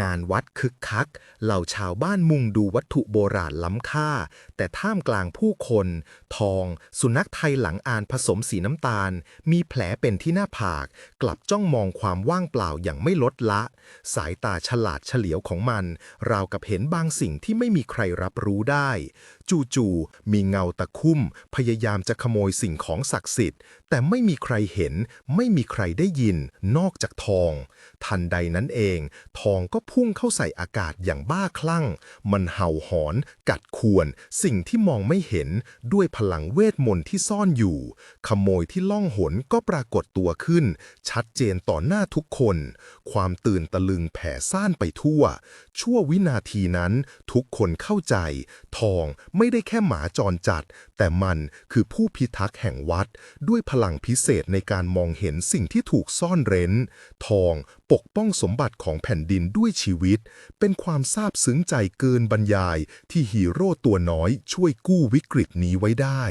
งานวัดคึกคัก เหล่าชาวบ้านมุงดูวัตถุโบราณล้ำค่า แต่ท่ามกลางผู้คน ทอง สุนัขไทยหลังอานผสมสีน้ำตาล มีแผลเป็นที่หน้าผาก กลับจ้องมองความว่างเปล่าอย่างไม่ลดละ สายตาฉลาดเฉลียวของมัน ราวกับเห็นบางสิ่งที่ไม่มีใครรับรู้ได้ จู่ๆมีเงาตะคุ่ม พยายามจะขโมยสิ่งของศักดิ์สิทธิ์ แต่ไม่มีใครเห็น ไม่มีใครได้ยิน นอกจากทอง ทันใดนั้นเอง ทองก็็พุ่งเข้าใส่อากาศอย่างบ้าคลั่ง มันเห่าหอน กัดข่วน สิ่งที่มองไม่เห็นด้วยพลังเวทมนต์ที่ซ่อนอยู่ ขโมยที่ล่องหนก็ปรากฏตัวขึ้น ชัดเจนต่อหน้าทุกคน ความตื่นตะลึงแผ่ซ่านไปทั่ว ชั่ววินาทีนั้นทุกคนเข้าใจ ทองไม่ได้แค่หมาจรจัด แต่มันคือผู้พิทักษ์แห่งวัด ด้วยพลังพิเศษในการมองเห็นสิ่งที่ถูกซ่อนเร้น ทองปกป้องสมบัติของแผ่นดินด้วยวยชีวิต เป็นความซาบซึ้งใจเกินบรรยายที่ฮีโร่ตัวน้อยช่วยกู้วิกฤตนี้ไว้ได้